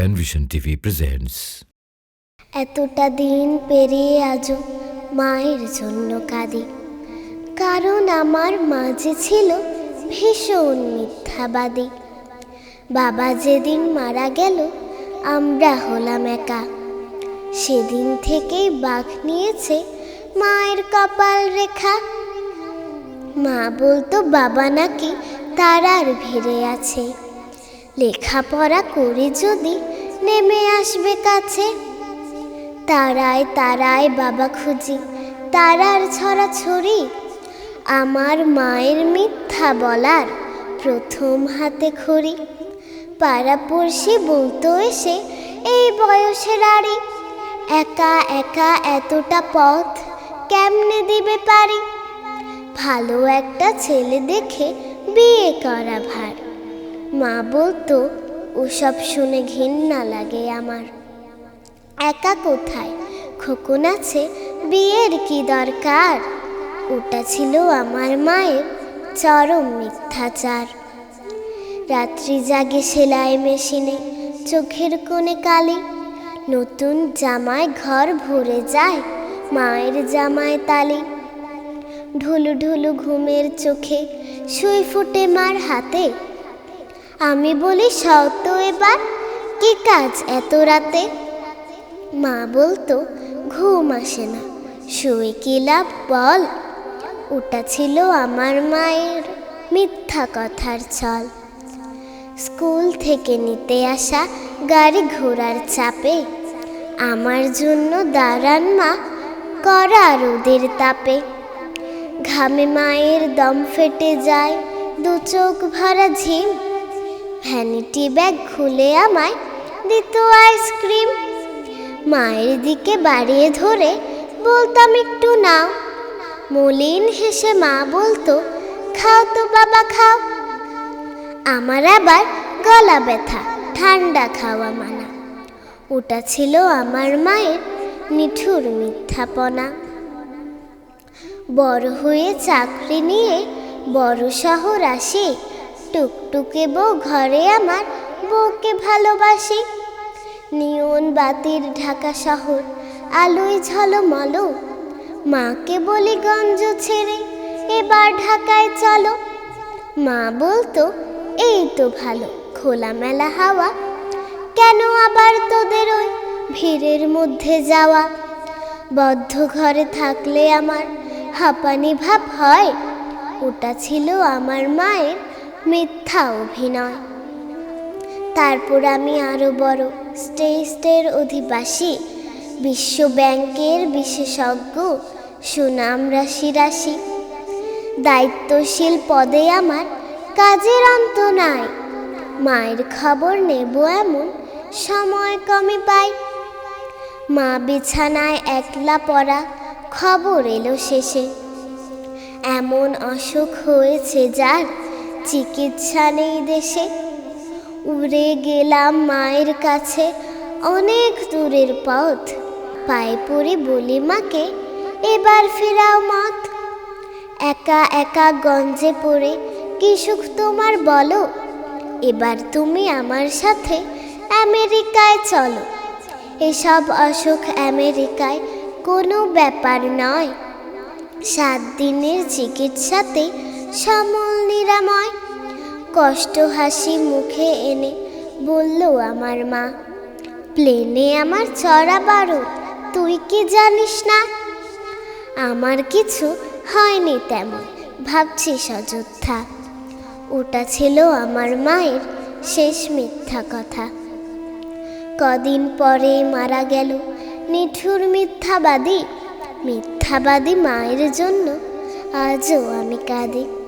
Penvision TV presents এতটা দিন পেরিয়ে আজও মায়ের জন্য কাঁদি। কারণ আমার মাঝে ছিল ভীষণ মিথ্যাবাদী। বাবা যেদিন মারা গেল, আমরা হলাম একা। সেদিন থেকেই বাঘ নিয়েছে মায়ের কপাল রেখা। মা বলতো বাবা নাকি তারার ভিড়ে আছে। লেখাপড়া করে যদি নেমে আসবে কাছে। তারায় তারায় বাবা খুঁজি, তারার ছড়া ছড়ি আমার মায়ের মিথ্যা বলার প্রথম হাতে খড়ি। পাড়াপড়শি বলতো এসে এই বয়সের আড়ি। একা একা এতটা পথ কেমনে দিবে পারি? ভালো একটা ছেলে দেখে বিয়ে করা ভার। মা বলতো, ওসব শুনে ঘৃণা লাগে আমার। একা কোথায়? খোকন আছে, বিয়ের কি দরকার? ওটা ছিল আমার মায়ের চরম মিথ্যাচার। রাত্রি জাগে সেলাই মেশিনে, চোখের কোণে কালি। নতুন জামায় ঘর ভরে যায় মায়ের জামায় তালি। ঢুলু ঢুলু ঘুমের চোখে শুই ফুটে মার হাতে। আমি বলি সত এবার কি কাজ এত রাতে? মা বলতো, ঘুম আসে না, শুয়ে কি লাভ বল? ওটা ছিল আমার মায়ের মিথ্যা কথার ছল। স্কুল থেকে নিতে আসা গাড়ি ঘোড়ার চাপে, আমার জন্য দাঁড়ান মা, করা রোদের তাপে। ঘামে মায়ের দম ফেটে যায়, দু চোখ ভরা ঝিম ভ্যানিটি ব্যাগ খুলে আমায় দিত আইসক্রিম। মায়ের দিকে বাড়িয়ে ধরে বলতাম, একটু নাও। মলিন হেসে মা বলতো, খাও তো বাবা, খাও। আমার আবার গলা ব্যথা, ঠান্ডা খাওয়া মানা। ওটা ছিল আমার মায়ের নিঠুর মিথ্যাপনা। বড় হয়ে চাকরি নিয়ে বড় শহর আসি টুকটুকে বউ ঘরে আমার বউকে ভালোবাসি। নিয়ন বাতির ঢাকা শহর, আলোয় ঝলমল। মাকে বলি গঞ্জ ছেড়ে, এবার ঢাকায় চলো। মা বলতো, এই তো ভালো, খোলামেলা হাওয়া। কেন আবার তোদের ওই ভিড়ের মধ্যে যাওয়া? বদ্ধ ঘরে থাকলে আমার হাঁপানি ভাব হয়। ওটা ছিল আমার মায়ের মিথ্যা অভিনয়। তারপর আমি আরও বড় স্টেস্টের অধিবাসী বিশ্ব ব্যাংকের বিশেষজ্ঞ, সুনাম রাশি রাশি। দায়িত্বশীল পদে আমার কাজের অন্ত নাই। মায়ের খবর নেব এমন সময় কমে পাই। মা বিছানায় একলা পড়া খবর এলো শেষে। এমন অসুখ হয়েছে যার চিকিৎসা নেই দেশে। উড়ে গেলাম মায়ের কাছে, অনেক দূরের পথ। পায়ে পড়ে বলি, মাকে, এবার ফেরাও মত একা একা গঞ্জে পড়ে, কি সুখ তোমার বলো? এবার তুমি আমার সাথে আমেরিকায় চলো। এসব অসুখ আমেরিকায় কোনো ব্যাপার নয়। সাত দিনের চিকিৎসাতে সমল নিরাময়। কষ্ট হাসি মুখে এনে বলল আমার মা, প্লেনে আমার চড়া বারো তুই কি জানিস না? আমার কিছু হয়নি তেমন ভাবছিস অযোধ্যা ওটা ছিল আমার মায়ের শেষ মিথ্যা কথা। কদিন পরে মারা গেল নিঠুর মিথ্যাবাদী মিথ্যাবাদী মায়ের জন্য আজও আমি কাঁদি।